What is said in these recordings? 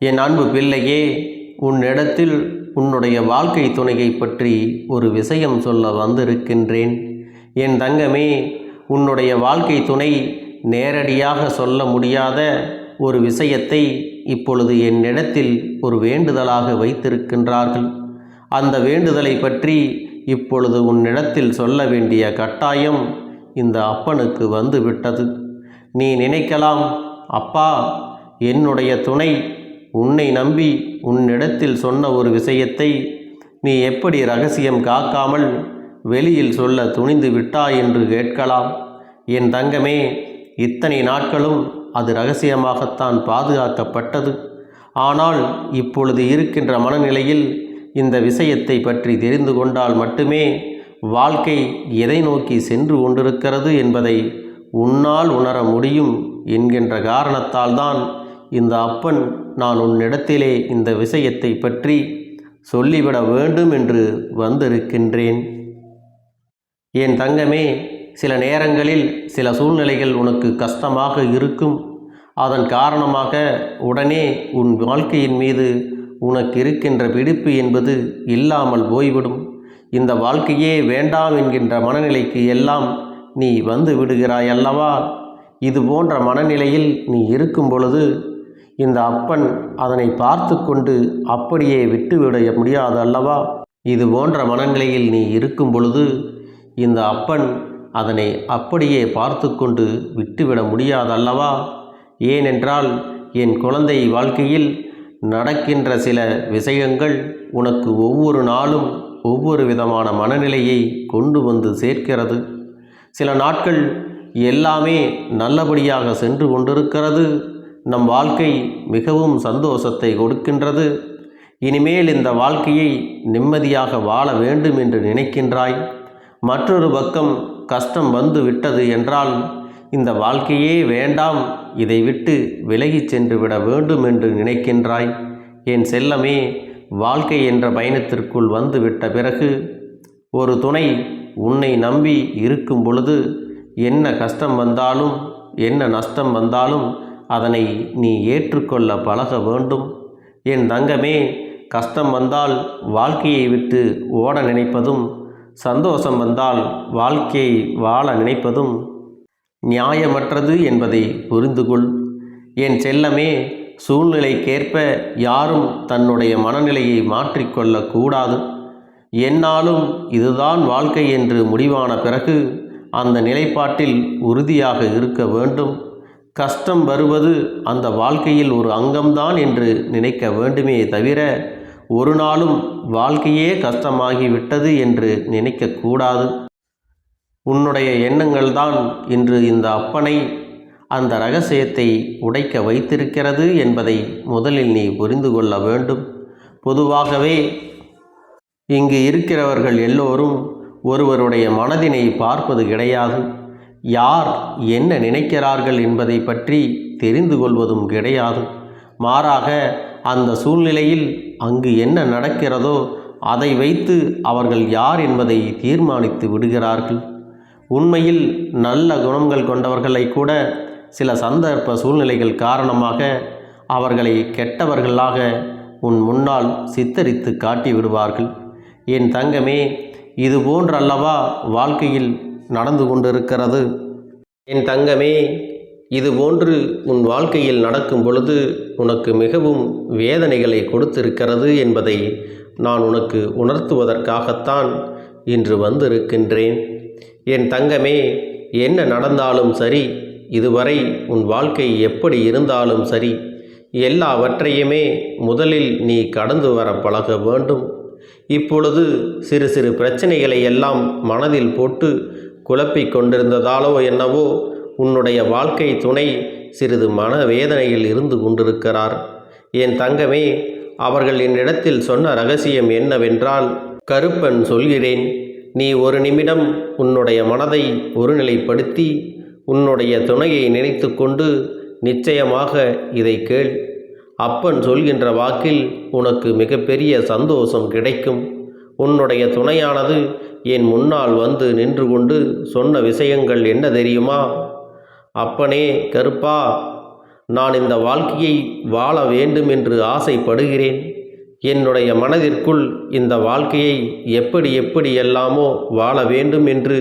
என் அன்பு பிள்ளையே உன்னிடத்தில் உன்னுடைய வாழ்க்கை துணையை பற்றி ஒரு விஷயம் சொல்ல வந்திருக்கின்றேன். என் தங்கமே உன்னுடைய வாழ்க்கை துணை நேரடியாக சொல்ல முடியாத ஒரு விஷயத்தை இப்பொழுது என்னிடத்தில் ஒரு வேண்டுதலாக வைத்திருக்கின்றார்கள். அந்த வேண்டுதலை பற்றி இப்பொழுது உன்னிடத்தில் சொல்ல வேண்டிய கட்டாயம் இந்த அப்பனுக்கு வந்து விட்டது நீ நினைக்கலாம் அப்பா என்னுடைய துணை உன்னை நம்பி உன்னிடத்தில் சொன்ன ஒரு விஷயத்தை நீ எப்படி ரகசியம் காக்காமல் வெளியில் சொல்ல துணிந்து விட்டாய் என்று கேட்கலாம். என் தங்கமே இத்தனை நாட்களும் அது ரகசியமாகத்தான் பாதுகாக்கப்பட்டது. ஆனால் இப்பொழுது இருக்கின்ற மனநிலையில் இந்த விஷயத்தை பற்றி தெரிந்து கொண்டால் மட்டுமே வாழ்க்கை எதை நோக்கி சென்று கொண்டிருக்கிறது என்பதை உன்னால் உணர முடியும் என்கின்ற காரணத்தால் தான் இந்த அப்பன் நான் உன்னிடத்திலே இந்த விஷயத்தை பற்றி சொல்லிவிட வேண்டும் என்று வந்திருக்கின்றேன். என் தங்கமே சில நேரங்களில் சில சூழ்நிலைகள் உனக்கு கஷ்டமாக இருக்கும். அதன் காரணமாக உடனே உன் வாழ்க்கையின் மீது உனக்கு இருக்கின்ற பிடிப்பு என்பது இல்லாமல் போய்விடும். இந்த வாழ்க்கையே வேண்டாம் என்கின்ற மனநிலைக்கு எல்லாம் நீ வந்து விடுகிறாய் அல்லவா இது போன்ற மனநிலையில் நீ இருக்கும் பொழுது இந்த அப்பன் அதனை பார்த்து கொண்டு அப்படியே விட்டுவிட முடியாது அல்லவா? இது போன்ற மனநிலையில் நீ இருக்கும் பொழுது இந்த அப்பன் அதனை அப்படியே பார்த்து கொண்டு விட்டுவிட முடியாதல்லவா ஏனென்றால் என் குழந்தை வாழ்க்கையில் நடக்கின்ற சில விஷயங்கள் உனக்கு ஒவ்வொரு நாளும் ஒவ்வொரு விதமான மனநிலையை கொண்டு வந்து சேர்க்கிறது. சில நாட்கள் எல்லாமே நல்லபடியாக சென்று கொண்டிருக்கிறது. நம் வாழ்க்கை மிகவும் சந்தோஷத்தை கொடுக்கின்றது. இனிமேல் இந்த வாழ்க்கையை நிம்மதியாக வாழ வேண்டும் என்று நினைக்கின்றாய். மற்றொரு பக்கம் கஷ்டம் வந்து விட்டது என்றால் இந்த வாழ்க்கையே வேண்டாம் இதை விட்டு விலகிச் சென்று விட வேண்டும் என்று நினைக்கின்றாய். என் செல்லமே வாழ்க்கை என்ற பயணத்திற்குள் வந்து விட்ட பிறகு ஒரு துணை உன்னை நம்பி இருக்கும் பொழுது என்ன கஷ்டம் வந்தாலும் என்ன நஷ்டம் வந்தாலும் அதனை நீ ஏற்றுக்கொள்ள பழக வேண்டும். என் தங்கமே கஷ்டம் வந்தால் வாழ்க்கையை விட்டு ஓட நினைப்பதும் சந்தோஷம் வந்தால் வாழ்க்கையை வாழ நினைப்பதும் நியாயமற்றது என்பதை புரிந்து கொள் என் செல்லமே சூழ்நிலைக்கேற்ப யாரும் தன்னுடைய மனநிலையை மாற்றிக்கொள்ளக்கூடாது என்னாலும் இதுதான் வாழ்க்கை என்று முடிவான பிறகு அந்த நிலைப்பாட்டில் உறுதியாக இருக்க வேண்டும். கஷ்டம் வருவது அந்த வாழ்க்கையில் ஒரு அங்கம்தான் என்று நினைக்க வேண்டுமே தவிர ஒரு நாளும் வாழ்க்கையே கஷ்டமாகிவிட்டது என்று நினைக்கக்கூடாது உன்னுடைய எண்ணங்கள் தான் இன்று இந்த அப்பனை அந்த ரகசியத்தை உடைக்க வைத்திருக்கிறது என்பதை முதலில் நீ புரிந்து கொள்ள வேண்டும். பொதுவாகவே இங்கு இருக்கிறவர்கள் எல்லோரும் ஒருவருடைய மனதினை பார்ப்பது கிடையாது. யார் என்ன நினைக்கிறார்கள் என்பதை பற்றி தெரிந்து கொள்வதும் கிடையாது. மாறாக அந்த சூழ்நிலையில் அங்கு என்ன நடக்கிறதோ அதை வைத்து அவர்கள் யார் என்பதை தீர்மானித்து விடுகிறார்கள். உண்மையில் நல்ல குணங்கள் கொண்டவர்களை கூட சில சந்தர்ப்ப சூழ்நிலைகள் காரணமாக அவர்களை கெட்டவர்களாக உன் முன்னால் சித்தரித்து காட்டி விடுவார்கள் என் தங்கமே இது போன்றல்லவா வாழ்க்கையில் நடந்து கொண்டிருக்கிறது. என் தங்கமே இது போன்று உன் வாழ்க்கையில் நடக்கும் பொழுது உனக்கு மிகவும் வேதனைகளை கொடுத்திருக்கிறது என்பதை நான் உனக்கு உணர்த்துவதற்காகத்தான் இன்று வந்திருக்கின்றேன். என் தங்கமே என்ன நடந்தாலும் சரி இதுவரை உன் வாழ்க்கை எப்படி இருந்தாலும் சரி எல்லாவற்றையுமே முதலில் நீ கடந்து வர பழக வேண்டும். இப்பொழுது சிறு சிறு பிரச்சனைகளை எல்லாம் மனதில் போட்டு குழப்பிக் கொண்டிருந்ததாலோ என்னவோ உன்னுடைய வாழ்க்கை துணை சிறிது மன வேதனையில் இருந்து கொண்டிருக்கிறார். என் தங்கமே அவர்கள் என்னிடத்தில் சொன்ன ரகசியம் என்னவென்றால் கருப்பன் சொல்கிறேன் நீ ஒரு நிமிடம் உன்னுடைய மனதை ஒருநிலைப்படுத்தி உன்னுடைய துணையை நினைத்து கொண்டு நிச்சயமாக இதை கேள். அப்பன் சொல்கின்ற வாக்கில் உனக்கு மிகப்பெரிய சந்தோஷம் கிடைக்கும். உன்னுடைய துணையானது என் முன்னால் வந்து நின்று கொண்டு சொன்ன விஷயங்கள் என்ன தெரியுமா? அப்பனே கருப்பா நான் இந்த வாழ்க்கையை வாழ வேண்டும் என்று ஆசைப்படுகிறேன். என்னுடைய மனதிற்குள் இந்த வாழ்க்கையை எப்படி எப்படி எல்லாமோ வாழ வேண்டும் என்று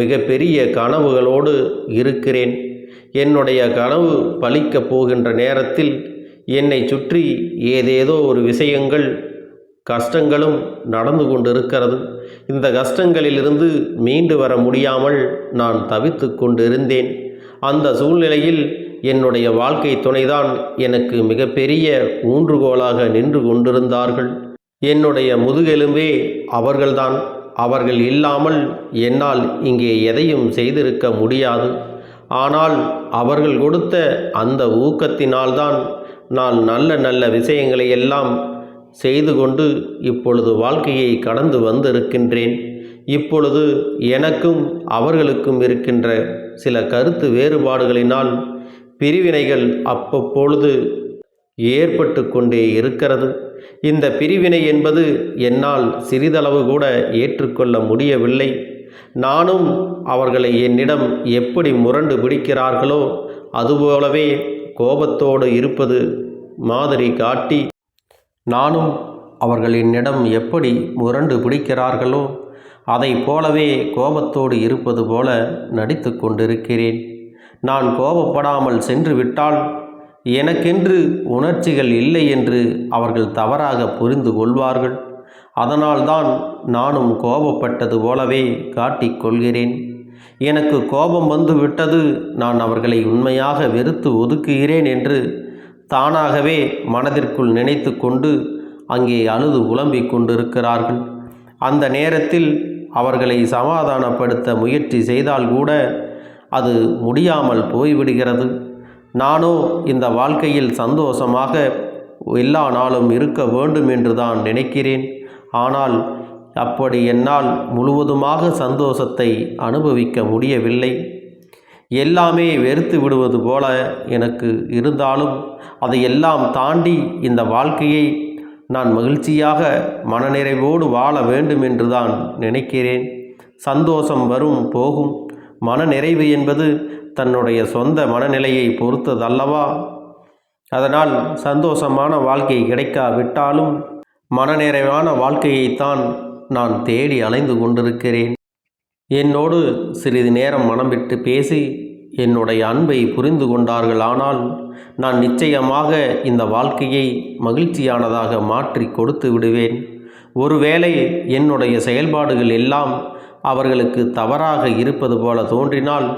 மிகப்பெரிய கனவுகளோடு இருக்கிறேன். என்னுடைய கனவு பலிக்கப் போகின்ற நேரத்தில் என்னை சுற்றி ஏதேதோ ஒரு விஷயங்கள் கஷ்டங்களும் நடந்து கொண்டிருக்கிறது. இந்த கஷ்டங்களிலிருந்து மீண்டு வர முடியாமல் நான் தவித்து கொண்டிருந்தேன். அந்த சூழ்நிலையில் என்னுடைய வாழ்க்கை துணைதான் எனக்கு மிகப்பெரிய ஊன்றுகோலாக நின்று கொண்டிருந்தார்கள். என்னுடைய முதுகெலும்பே அவர்கள்தான். அவர்கள் இல்லாமல் என்னால் இங்கே எதையும் செய்திருக்க முடியாது. ஆனால் அவர்கள் கொடுத்த அந்த ஊக்கத்தினால்தான் நான் நல்ல நல்ல விஷயங்களை எல்லாம் செய்து கொண்டு இப்பொழுது வாழ்க்கையை கடந்து வந்திருக்கின்றேன். இப்பொழுது எனக்கும் அவர்களுக்கும் இருக்கின்ற சில கருத்து வேறுபாடுகளினால் பிரிவினைகள் அப்பப்பொழுது ஏற்பட்டு கொண்டே இருக்கிறது. இந்த பிரிவினை என்பது என்னால் சிறிதளவு கூட ஏற்றுக்கொள்ள முடியவில்லை. நானும் அவர்களை என்னிடம் எப்படி முரண்டு பிடிக்கிறார்களோ அதுபோலவே கோபத்தோடு இருப்பது மாதிரி காட்டி நானும் அவர்கள் என்னிடம் எப்படி முரண்டு பிடிக்கிறார்களோ அதை போலவே கோபத்தோடு இருப்பது போல நடித்து கொண்டிருக்கிறேன். நான் கோபப்படாமல் சென்று விட்டால் எனக்கென்று உணர்ச்சிகள் இல்லை என்று அவர்கள் தவறாக புரிந்து கொள்வார்கள். அதனால்தான் நானும் கோபப்பட்டது போலவே காட்டிக்கொள்கிறேன் எனக்கு கோபம் வந்து விட்டது நான் அவர்களை உண்மையாக வெறுத்து ஒதுக்குகிறேன் என்று தானாகவே மனதிற்குள் நினைத்து கொண்டு அங்கே அழுது உலம்பிக் கொண்டிருக்கிறார்கள். அந்த நேரத்தில் அவர்களை சமாதானப்படுத்த முயற்சி செய்தால் கூட அது முடியாமல் போய்விடுகிறது. நானோ இந்த வாழ்க்கையில் சந்தோஷமாக எல்லா நாளும் இருக்க வேண்டும் என்று தான் நினைக்கிறேன். ஆனால் அப்படி என்னால் முழுவதுமாக சந்தோஷத்தை அனுபவிக்க முடியவில்லை. எல்லாமே வெறுத்து விடுவது போல எனக்கு இருந்தாலும் அதையெல்லாம் தாண்டி இந்த வாழ்க்கையை நான் மகிழ்ச்சியாக மனநிறைவோடு வாழ வேண்டும் என்று தான் நினைக்கிறேன். சந்தோஷம் வரும் போகும். மனநிறைவு என்பது தன்னுடைய சொந்த மனநிலையை பொறுத்ததல்லவா? அதனால் சந்தோஷமான வாழ்க்கை கிடைக்காவிட்டாலும் மனநிறைவான வாழ்க்கையைத்தான் நான் தேடி அலைந்து கொண்டிருக்கிறேன். என்னோடு சிறிது நேரம் மனம் விட்டு பேசி என்னுடைய அன்பை புரிந்து கொண்டார்கள். ஆனால் நான் நிச்சயமாக இந்த வாழ்க்கையை மகிழ்ச்சியானதாக மாற்றி கொடுத்து விடுவேன். ஒருவேளை என்னுடைய செயல்பாடுகள் எல்லாம் அவர்களுக்கு தவறாக இருப்பது போல தோன்றினால்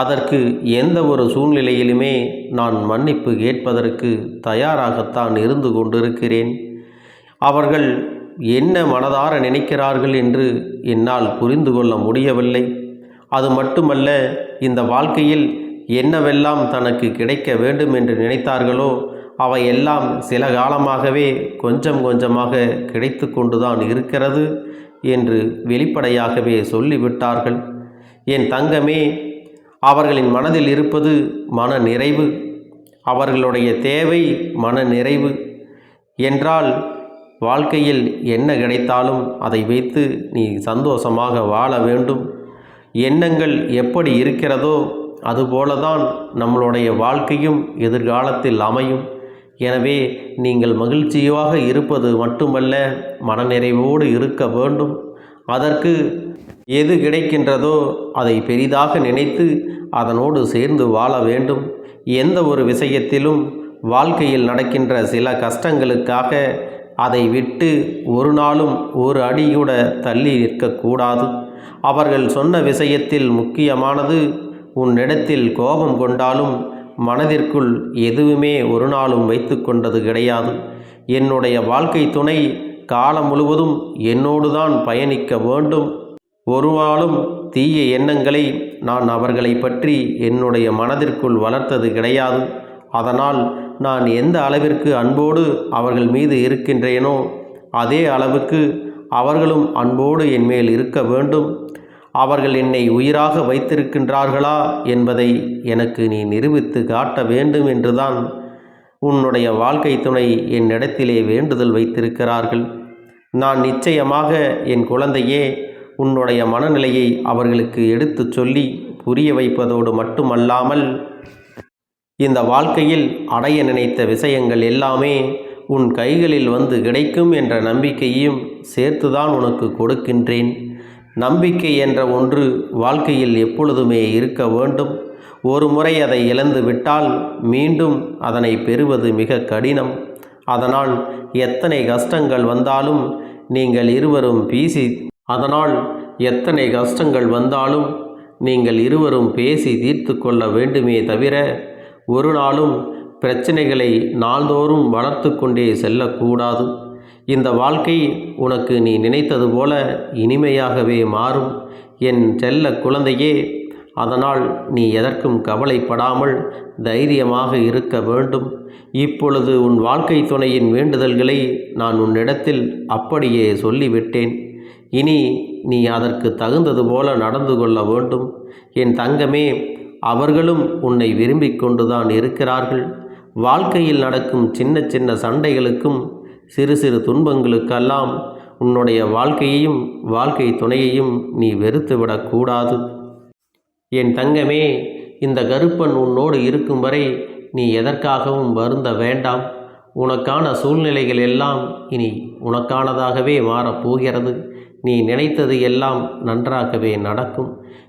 அதற்கு எந்த ஒரு சூழ்நிலையிலுமே நான் மன்னிப்பு கேட்பதற்கு தயாராகத்தான் இருந்து கொண்டிருக்கிறேன். அவர்கள் என்ன மனதார நினைக்கிறார்கள் என்று என்னால் புரிந்து கொள்ள முடியவில்லை. அது மட்டுமல்ல இந்த வாழ்க்கையில் என்னவெல்லாம் தனக்கு கிடைக்க வேண்டும் என்று நினைத்தார்களோ அவை எல்லாம் சில காலமாகவே கொஞ்சம் கொஞ்சமாக கிடைத்து கொண்டுதான் இருக்கிறது என்று வெளிப்படையாகவே சொல்லிவிட்டார்கள். என் தங்கமே அவர்களின் மனதில் இருப்பது மன நிறைவு அவர்களுடைய தேவை மன நிறைவு என்றால் வாழ்க்கையில் என்ன கிடைத்தாலும் அதை வைத்து நீ சந்தோஷமாக வாழ வேண்டும். எண்ணங்கள் எப்படி இருக்கிறதோ அதுபோலதான் நம்மளுடைய வாழ்க்கையும் எதிர்காலத்தில் அமையும். எனவே நீங்கள் மகிழ்ச்சியாக இருப்பது மட்டுமல்ல மனநிறைவோடு இருக்க வேண்டும். அதற்கு எது கிடைக்கின்றதோ அதை பெரிதாக நினைத்து அதனோடு சேர்ந்து வாழ வேண்டும். எந்த ஒரு விஷயத்திலும் வாழ்க்கையில் நடக்கின்ற சில கஷ்டங்களுக்காக அதை விட்டு ஒரு நாளும் ஒரு அடியூட தள்ளி நிற்கக்கூடாது. அவர்கள் சொன்ன விஷயத்தில் முக்கியமானது உன்னிடத்தில் கோபம் கொண்டாலும் மனதிற்குள் எதுவுமே ஒரு நாளும் வைத்து கொண்டது கிடையாது. என்னுடைய வாழ்க்கை துணை காலம் முழுவதும் என்னோடு தான் பயணிக்க வேண்டும். ஒரு நாளும் தீய எண்ணங்களை நான் அவர்களை பற்றி என்னுடைய மனதிற்குள் வளர்த்தது கிடையாது. அதனால் நான் எந்த அளவிற்கு அன்போடு அவர்கள் மீது இருக்கின்றேனோ அதே அளவுக்கு அவர்களும் அன்போடு என் மேல் இருக்க வேண்டும். அவர்கள் என்னை உயிராக வைத்திருக்கின்றார்களா என்பதை எனக்கு நீ நிரூபித்து காட்ட வேண்டும் என்றுதான் உன்னுடைய வாழ்க்கை துணை என்னிடத்திலே வேண்டுதல் வைத்திருக்கிறார்கள். நான் நிச்சயமாக என் குழந்தையே உன்னுடைய மனநிலையை அவர்களுக்கு எடுத்துச் சொல்லி புரிய வைப்பதோடு மட்டுமல்லாமல் இந்த வாழ்க்கையில் அடைய நினைத்த விஷயங்கள் எல்லாமே உன் கைகளில் வந்து கிடைக்கும் என்ற நம்பிக்கையும் சேர்த்துதான் உனக்கு கொடுக்கின்றேன். நம்பிக்கை என்ற ஒன்று வாழ்க்கையில் எப்பொழுதுமே இருக்க வேண்டும். ஒரு முறை அதை இழந்து விட்டால் மீண்டும் அதனை பெறுவது மிக கடினம். அதனால் எத்தனை கஷ்டங்கள் வந்தாலும் நீங்கள் இருவரும் பேசி அதனால் எத்தனை கஷ்டங்கள் வந்தாலும் நீங்கள் இருவரும் பேசி தீர்த்து கொள்ள வேண்டுமே தவிர ஒரு நாளும் பிரச்சனைகளை நாள்தோறும் வளர்த்து கொண்டே செல்லக்கூடாது. இந்த வாழ்க்கை உனக்கு நீ நினைத்தது போல இனிமையாகவே மாறும். என் செல்ல குழந்தையே அதனால் நீ எதற்கும் கவலைப்படாமல் தைரியமாக இருக்க வேண்டும். இப்பொழுது உன் வாழ்க்கை துணையின் வேண்டுதல்களை நான் உன்னிடத்தில் அப்படியே சொல்லிவிட்டேன். இனி நீ அதற்கு தகுந்தது போல நடந்து கொள்ள வேண்டும். என் தங்கமே அவர்களும் உன்னை விரும்பிக் கொண்டுதான் இருக்கிறார்கள். வாழ்க்கையில் நடக்கும் சின்ன சின்ன சண்டைகளுக்கும் சிறு சிறு துன்பங்களுக்கெல்லாம் உன்னுடைய வாழ்க்கையையும் வாழ்க்கை துணையையும் நீ வெறுத்துவிடக்கூடாது என் தங்கமே இந்த கருப்பன் உன்னோடு இருக்கும் வரை நீ எதற்காகவும் வருந்த வேண்டாம். உனக்கான சூழ்நிலைகள் எல்லாம் இனி உனக்கானதாகவே மாறப்போகிறது நீ நினைத்தது எல்லாம் நன்றாகவே நடக்கும்.